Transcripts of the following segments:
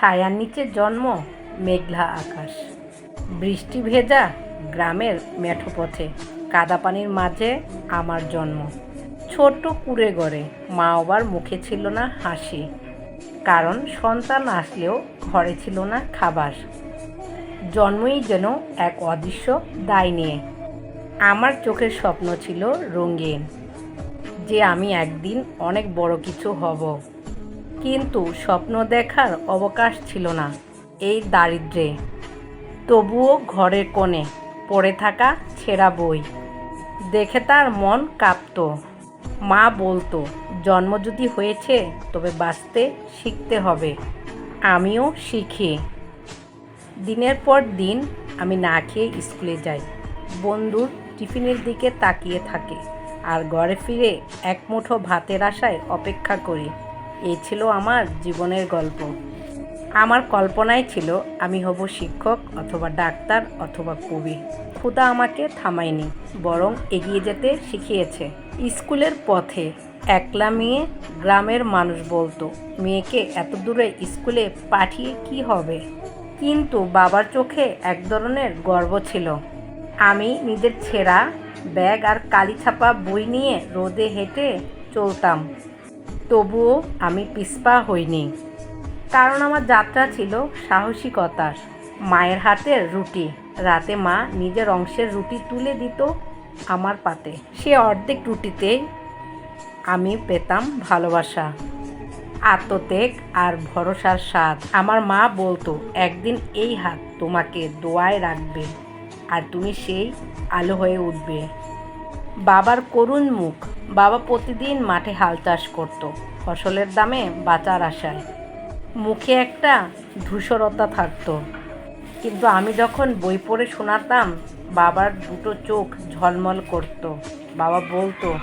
ছায়ার নিচে জন্ম মেঘলা আকাশ। বৃষ্টি ভেজা গ্রামের মেঠো পথে কাদা পানির মাঝে আমার জন্ম। ছোট্ট কুড়ে গড়ে মা বাবার মুখে ছিল না হাসি, কারণ সন্তান আসলেও ঘরে ছিল না খাবার। জন্মই যেন এক অদৃশ্য দায় নিয়ে। আমার চোখের স্বপ্ন ছিল রঙিন। যে আমি একদিন অনেক বড় কিছু হব। কিন্তু স্বপ্ন দেখার অবকাশ ছিল না এই দারিদ্রে। তবুও ঘরের কোণে পড়ে থাকা ছেঁড়া বই। দেখে তার মন কাঁপতো। মা বলতো, জন্ম যদি হয়েছে, তবে বাঁচতে শিখতে হবে। আমিও শিখি। দিনের পর দিন আমি না খেয়ে স্কুলে যাই। বন্ধুর টিফিনের দিকে তাকিয়ে থাকে। আর ঘরে ফিরে এক মুঠো ভাতের আশায় অপেক্ষা করি। এই ছিল আমার জীবনের গল্প। আমার কল্পনায় ছিল, আমি হব শিক্ষক অথবা ডাক্তার অথবা কবি। ক্ষুদা আমাকে থামায়নি, বরং এগিয়ে যেতে শিখিয়েছে। স্কুলের পথে একলা মেয়ে গ্রামের মানুষ বলতো, মেয়েকে এত দূরে স্কুলে পাঠিয়ে কি হবে? কিন্তু বাবার চোখে এক ধরনের গর্ব ছিল। আমি নিজের ছেঁড়া ব্যাগ আর কালি ছাপা বই নিয়ে রোদে হেঁটে চলতাম। তবুও আমি পিছপা হইনি। কারণ আমার যাত্রা ছিল সাহসিকতার। মায়ের হাতের রুটি। রাতে মা নিজের অংশের রুটি তুলে দিত আমার পাতে। সে অর্ধেক রুটিতে আমি পেতাম ভালোবাসা, আত্মত্যাগ আর ভরসার স্বাদ। আমার মা বলতো, একদিন এই হাত তোমাকে দোয়ায় রাখবে আর তুমি সেই আলো হয়ে উঠবে। বাবার করুণ মুখ। বাবা প্রতিদিন মাঠে হাল চাষ করত। ফসলের দামে বাঁচার আশায়। মুখে একটা ধূসরতা থাকতো। কিন্তু আমি যখন বই পড়ে শোনাতাম, বাবার দুটো চোখ ঝলমল করত। বাবা বলতো,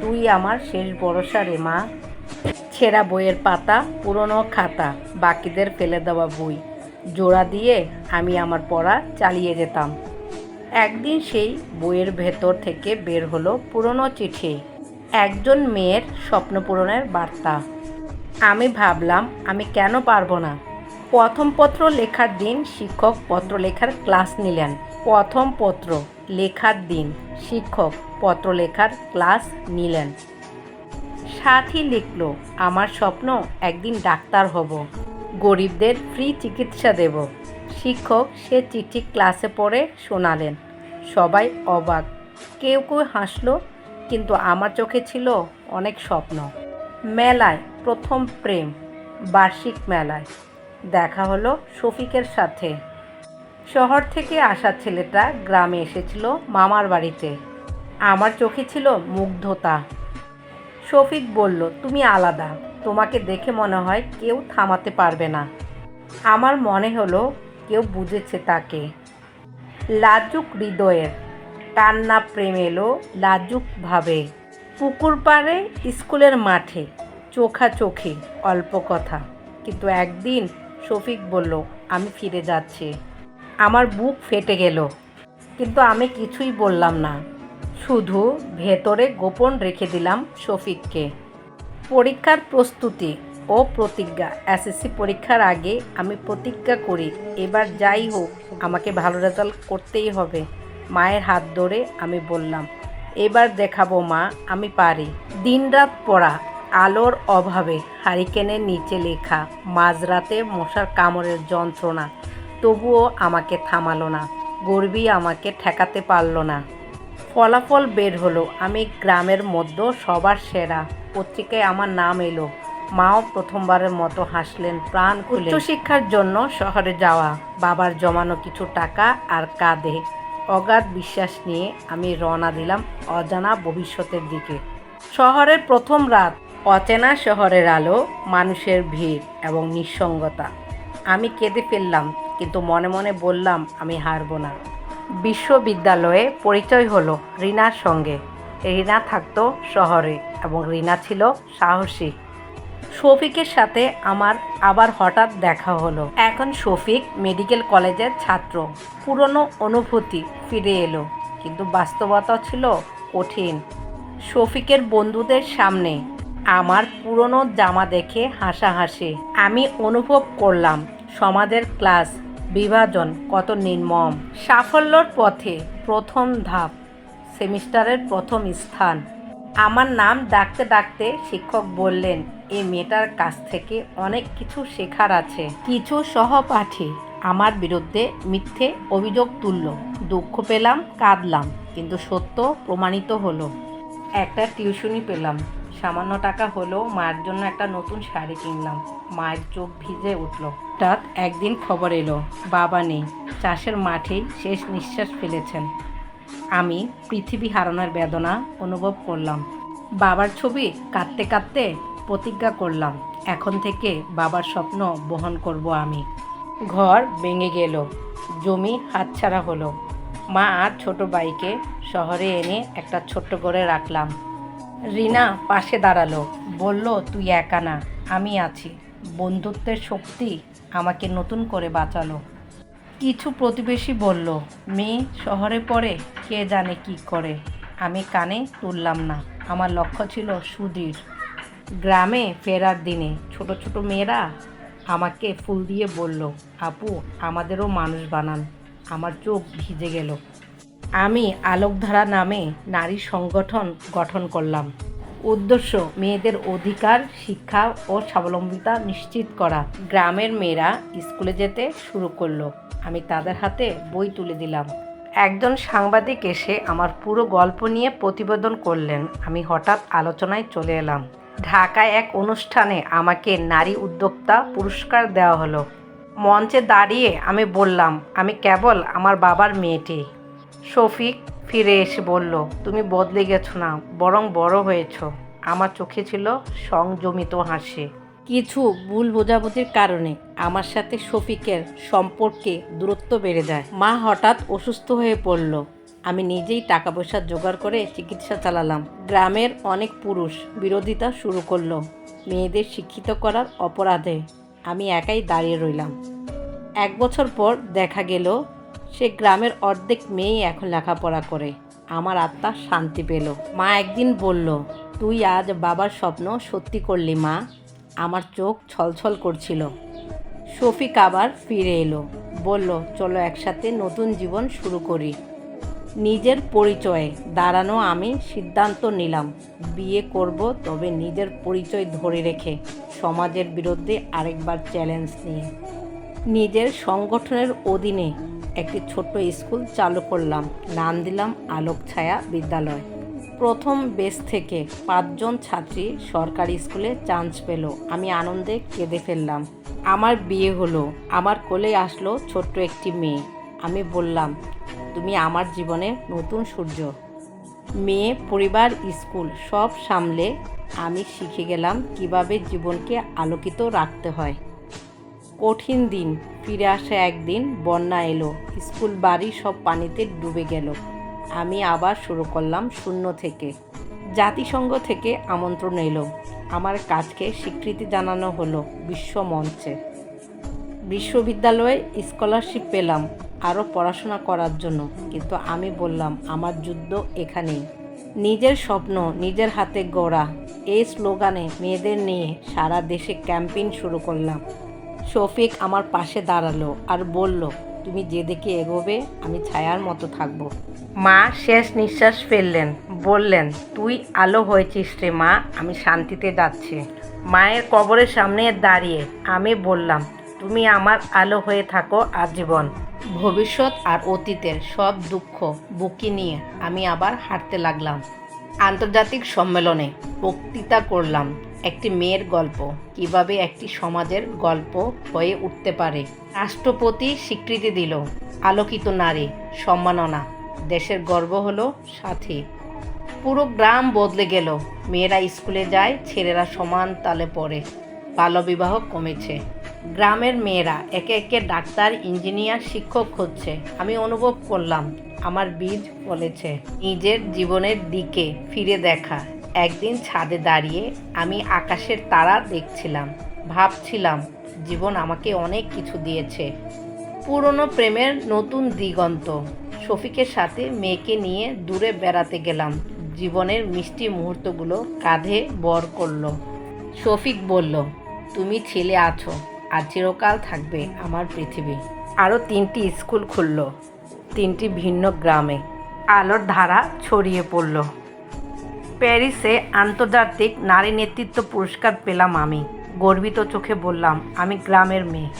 তুই আমার শেষ ভরসা রে মা। ছেঁড়া বইয়ের পাতা, পুরনো খাতা, বাকিদের ফেলে দেওয়া বই। জোড়া দিয়ে আমি আমার পড়া চালিয়ে যেতাম। একদিন সেই বইয়ের ভেতর থেকে বের হলো পুরনো চিঠি, একজন মেয়ের স্বপ্ন পূরণের বার্তা। আমি ভাবলাম, আমি কেন পারব না? প্রথম পত্র লেখার দিন শিক্ষক পত্র লেখার ক্লাস নিলেন। প্রথম পত্র লেখার দিন শিক্ষক পত্র লেখার ক্লাস নিলেন। সাথী লিখলো, আমার স্বপ্ন একদিন ডাক্তার হব। গরিবদের ফ্রি চিকিৎসা দেব। শিক্ষক সে চিঠি ক্লাসে পড়ে শোনালেন। সবাই অবাক। কেউ কেউ হাসলো, কিন্তু আমার চোখে ছিল অনেক স্বপ্ন। মেলায় প্রথম প্রেম, বার্ষিক মেলায়। দেখা হলো শফিকের সাথে। শহর থেকে আসা ছেলেটা গ্রামে এসেছিল মামার বাড়িতে। আমার চোখে ছিল মুগ্ধতা। শফিক বলল, তুমি আলাদা। তোমাকে দেখে মনে হয় কেউ থামাতে পারবে না। আমার মনে হলো কেউ বুঝেছে তাকে। লাজুক হৃদয়ের কান্না প্রেম এলো লাজুকভাবে পুকুর পাড়ে, স্কুলের মাঠে চোখা চোখে অল্প কথা। কিন্তু একদিন শফিক বলল, আমি ফিরে যাচ্ছি। আমার বুক ফেটে গেল। কিন্তু আমি কিছুই বললাম না। শুধু ভেতরে গোপন রেখে দিলাম শফিককে। পরীক্ষার প্রস্তুতি ও প্রতিজ্ঞা। এসএসসি পরীক্ষার আগে আমি প্রতিজ্ঞা করি, এবার যাই হোক, আমাকে ভালো রেজাল্ট করতেই হবে। মায়ের হাত ধরে আমি বললাম, এবার দেখাবো মা, আমি পারি। দিনরাত পড়া, আলোর অভাবে হারিকেনের নিচে লেখা, মাঝরাতে মশার কামড়ের যন্ত্রণা, তবুও আমাকে থামালো না, গর্বি আমাকে ঠেকাতে পারল না। ফলাফল বের হলো, আমি গ্রামের মধ্যে সবার সেরা পত্রিকায় আমার নাম এলো। মাও প্রথমবারের মতো হাসলেন, প্রাণ খুলে উচ্চশিক্ষার জন্য শহরে যাওয়া, বাবার জমানো কিছু টাকা আর কাঁধে অগাধ বিশ্বাস নিয়ে আমি রওনা দিলাম অজানা ভবিষ্যতের দিকে। শহরের প্রথম রাত, অচেনা শহরের আলো, মানুষের ভিড় এবং নিঃসঙ্গতা। আমি কেঁদে ফেললাম, কিন্তু মনে মনে বললাম, আমি হারবো না। বিশ্ববিদ্যালয়ে পরিচয় হলো রিনার সঙ্গে। রিনা থাকতো শহরে এবং রিনা ছিল সাহসী। শফিকের সাথে আমার আবার হঠাৎ দেখা হলো। এখন শফিক মেডিকেল কলেজের ছাত্র। পুরনো অনুভূতি ফিরে এলো, কিন্তু বাস্তবতা ছিল কঠিন। শফিকের বন্ধুদের সামনে আমার পুরনো জামা দেখে হাসাহাসি। আমি অনুভব করলাম, সমাজের ক্লাস, বিভাজন কত নির্মম। সাফল্যর পথে প্রথম ধাপ, সেমিস্টারের প্রথম স্থান। আমার নাম ডাকতে ডাকতে শিক্ষক বললেন এই মেয়েটার কাছ থেকে অনেক কিছু শেখার আছে। কিছু সহপাঠী আমার বিরুদ্ধে মিথ্যে অভিযোগ তুলল। দুঃখ পেলাম, কাঁদলাম, কিন্তু সত্য প্রমাণিত হলো। একটা টিউশনি পেলাম। সামান্য টাকা হলেও মায়ের জন্য একটা নতুন শাড়ি কিনলাম। মায়ের চোখ ভিজে উঠল। হঠাৎ একদিন খবর এলো, বাবা নেই। চাষের মাঠেই শেষ নিঃশ্বাস ফেলেছেন। আমি পৃথিবী হারানোর বেদনা অনুভব করলাম। বাবার ছবি কাঁদতে কাঁদতে প্রতিজ্ঞা করলাম। এখন থেকে বাবার স্বপ্ন বহন করব আমি। ঘর ভেঙে গেল, জমি হাতছাড়া হলো। মা আর ছোট ভাইকে শহরে এনে একটা ছোট্ট করে রাখলাম। রিনা পাশে দাঁড়াল, বলল, তুই একা না, আমি আছি। বন্ধুত্বের শক্তি আমাকে নতুন করে বাঁচালো। কিছু প্রতিবেশী বলল, মেয়ে শহরে পড়ে, কে জানে কি করে? আমি কানে তুললাম না। আমার লক্ষ্য ছিল সুদীর গ্রামে ফেরার দিনে ছোট ছোট মেয়েরা আমাকে ফুল দিয়ে বলল, আপু, আমাদেরও মানুষ বানান। আমার চোখ ভিজে গেল। আমি আলোকধারা নামে নারী সংগঠন গঠন করলাম। উদ্দেশ্য মেয়েদের অধিকার, শিক্ষা ও স্বাবলম্বিতা নিশ্চিত করা। গ্রামের মেয়েরা স্কুলে যেতে শুরু করল। আমি তাদের হাতে বই তুলে দিলাম। একজন সাংবাদিক এসে আমার পুরো গল্প নিয়ে প্রতিবেদন করলেন। আমি হঠাৎ আলোচনায় চলে এলাম। ঢাকায় এক অনুষ্ঠানে আমাকে নারী উদ্যোক্তা পুরস্কার দেওয়া হলো। মঞ্চে দাঁড়িয়ে আমি বললাম, আমি কেবল আমার বাবার মেয়েটি। শফিক ফিরে এসে বলল, তুমি বদলে গেছো না, বরং বড় হয়েছো। আমার চোখে ছিল সংযমিত হাসি। কিছু ভুল বোঝাবুঝির কারণে আমার সাথে শফিকের সম্পর্কে দূরত্ব বেড়ে যায়। মা হঠাৎ অসুস্থ হয়ে পড়ল। আমি নিজেই টাকা পয়সা জোগাড় করে চিকিৎসা চালালাম। গ্রামের অনেক পুরুষ বিরোধিতা শুরু করল, মেয়েদের শিক্ষিত করার অপরাধে। আমি একাই দাঁড়িয়ে রইলাম। এক বছর পর দেখা গেল সে গ্রামের অর্ধেক মেয়েই এখন লেখাপড়া করে। আমার আত্মা শান্তি পেল। মা একদিন বলল, তুই আজ বাবার স্বপ্ন সত্যি করলি মা। আমার চোখ ছলছল করছিল। শফিক আবার ফিরে এলো। বলল, চলো একসাথে নতুন জীবন শুরু করি। নিজের পরিচয়ে দাঁড়ানো আমি সিদ্ধান্ত নিলাম। বিয়ে করব তবে নিজের পরিচয় ধরে রেখে সমাজের বিরুদ্ধে আরেকবার চ্যালেঞ্জ নিয়ে। নিজের সংগঠনের অধীনে একটি ছোট্ট স্কুল চালু করলাম। নাম দিলাম আলোক ছায়া বিদ্যালয়। প্রথম বেস থেকে পাঁচজন ছাত্রী সরকারি স্কুলে চান্স পেল। আমি আনন্দে কেঁদে ফেললাম। আমার বিয়ে হলো। আমার কোলে আসলো ছোট্ট একটি মেয়ে। আমি বললাম, তুমি আমার জীবনে নতুন সূর্য। মেয়ে, পরিবার, স্কুল সব সামলে আমি শিখে গেলাম কীভাবে জীবনকে আলোকিত রাখতে হয়। কঠিন দিন, ফিরে আসা একদিন, বন্যা এলো, স্কুল বাড়ি সব পানিতে ডুবে গেল। আমি আবার শুরু করলাম শূন্য থেকে। জাতিসংঘ থেকে আমন্ত্রণ এলো। আমার কাজকে স্বীকৃতি জানানো হলো বিশ্ব মঞ্চে। বিশ্ববিদ্যালয়ে স্কলারশিপ পেলাম, আরও পড়াশোনা করার জন্য। কিন্তু আমি বললাম, আমার যুদ্ধ এখানেই। নিজের স্বপ্ন, নিজের হাতে গড়া। এই স্লোগানে মেয়েদের নিয়ে সারা দেশে ক্যাম্পেইন শুরু করলাম। শফিক আমার পাশে দাঁড়াল আর বলল, তুমি যেদিকে এগোবে, আমি ছায়ার মতো থাকব। মা শেষ নিঃশ্বাস ফেললেন, বললেন, তুই আলো হয়েছিস রে মা, আমি শান্তিতে যাচ্ছি। মায়ের কবরের সামনে দাঁড়িয়ে আমি বললাম, তুমি আমার আলো হয়ে থাকো আজীবন। ভবিষ্যৎ আর অতীতের সব দুঃখ বুকি নিয়ে আমি আবার হাঁটতে লাগলাম। আন্তর্জাতিক সম্মেলনে বক্তৃতা করলাম। একটি মেয়ের গল্প, কীভাবে একটি সমাজের গল্প হয়ে উঠতে পারে। রাষ্ট্রপতি স্বীকৃতি দিল, আলোকিত নারী, সম্মাননা, দেশের গর্ব হলো সাথী। পুরো গ্রাম বদলে গেল, মেয়েরা স্কুলে যায়, ছেলেরা সমান তালে পড়ে, বাল্যবিবাহ কমেছে। গ্রামের মেয়েরা একে একে ডাক্তার, ইঞ্জিনিয়ার, শিক্ষক হচ্ছে। আমি অনুভব করলাম, আমার বীজ ফলেছে, নিজের জীবনের দিকে ফিরে দেখা। একদিন ছাদে দাঁড়িয়ে আমি আকাশের তারা দেখছিলাম। ভাবছিলাম, জীবন আমাকে অনেক কিছু দিয়েছে। পুরনো প্রেমের নতুন দিগন্ত। শফিকের সাথে মেয়েকে নিয়ে দূরে বেড়াতে গেলাম। জীবনের মিষ্টি মুহূর্তগুলো কাঁধে বর করল। শফিক বলল, তুমি ছেলে আছো, আর চিরকাল থাকবে আমার পৃথিবী। আরও তিনটি স্কুল খুলল, তিনটি ভিন্ন গ্রামে। আলোর ধারা ছড়িয়ে পড়ল। প্যারিসে আন্তর্জাতিক নারী নেতৃত্ব পুরস্কার পেলাম আমি। গর্বিত চোখে বললাম, আমি গ্রামের মেয়ে।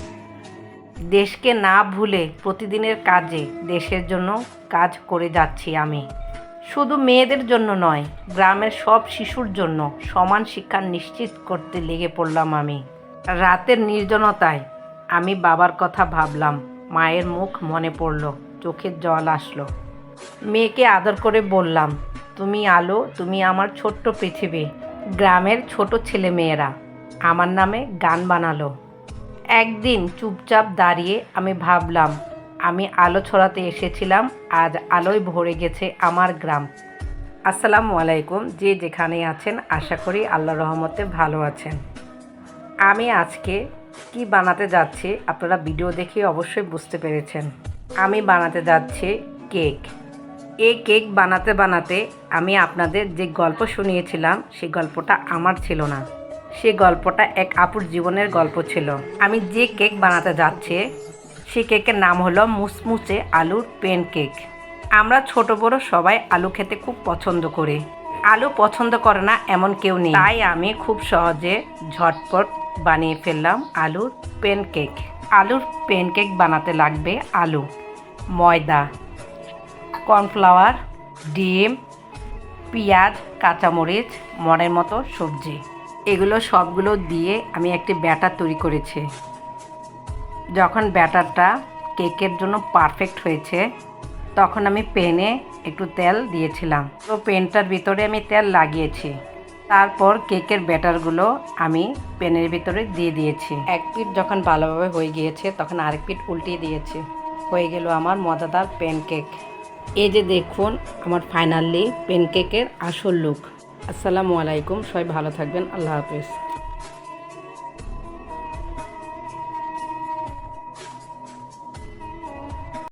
দেশকে না ভুলে প্রতিদিনের কাজে দেশের জন্য কাজ করে যাচ্ছি আমি। শুধু মেয়েদের জন্য নয়, গ্রামের সব শিশুর জন্য সমান শিক্ষা নিশ্চিত করতে লেগে পড়লাম আমি। রাতের নির্জনতায় আমি বাবার কথা ভাবলাম, মায়ের মুখ মনে পড়ল চোখের জল আসলো। মেয়েকে আদর করে বললাম তুমি আলো, তুমি আমার ছোট্ট পৃথিবী, গ্রামের ছোট ছেলে মেয়েরা আমার নামে গান বানালো। একদিন চুপচাপ দাঁড়িয়ে আমি ভাবলাম, আমি আলো ছড়াতে এসেছিলাম, আজ আলোয় ভরে গেছে আমার গ্রাম। আসসালামু আলাইকুম, যে যেখানে আছেন, আশা করি আল্লাহ রহমতে ভালো আছেন। আমি আজকে কি বানাতে যাচ্ছি, আপনারা ভিডিও দেখে অবশ্যই বুঝতে পেরেছেন। আমি বানাতে যাচ্ছি কেক। এই কেক বানাতে বানাতে আমি আপনাদের যে গল্প শুনিয়েছিলাম সেই গল্পটা আমার ছিল না। সেই গল্পটা এক আপুর জীবনের গল্প ছিল। আমি যে কেক বানাতে যাচ্ছি সেই কেকের নাম হলো মুসমুচে আলুর পেন কেক। আমরা ছোট বড় সবাই আলু খেতে খুব পছন্দ করি। আলু পছন্দ করে না এমন কেউ নেই। তাই আমি খুব সহজে ঝটপট বানিয়ে ফেললাম আলুর পেন কেক। আলুর পেন কেক বানাতে লাগবে আলু, ময়দা। কর্নফ্লাওয়ার, ডিম, পেঁয়াজ, কাঁচামরিচ, মনের মতো সবজি। এগুলো সবগুলো দিয়ে আমি একটি ব্যাটার তৈরি করেছি। যখন ব্যাটারটা কেকের জন্য পারফেক্ট হয়েছে, তখন আমি পেনে একটু তেল দিয়েছিলাম। তো পেনটার ভিতরে আমি তেল লাগিয়েছি। তারপর কেকের ব্যাটারগুলো আমি পেনের ভিতরে দিয়ে দিয়েছি। এক পিট যখন ভালোভাবে হয়ে গিয়েছে, তখন আরেক পিট উল্টিয়ে দিয়েছি। হয়ে গেল আমার মজাদার প্যানকেক। এই যে দেখুন, আমার ফাইনালি প্যানকেকের আসল লুক আসসালামু আলাইকুম, সবাই ভালো থাকবেন, আল্লাহ হাফেজ।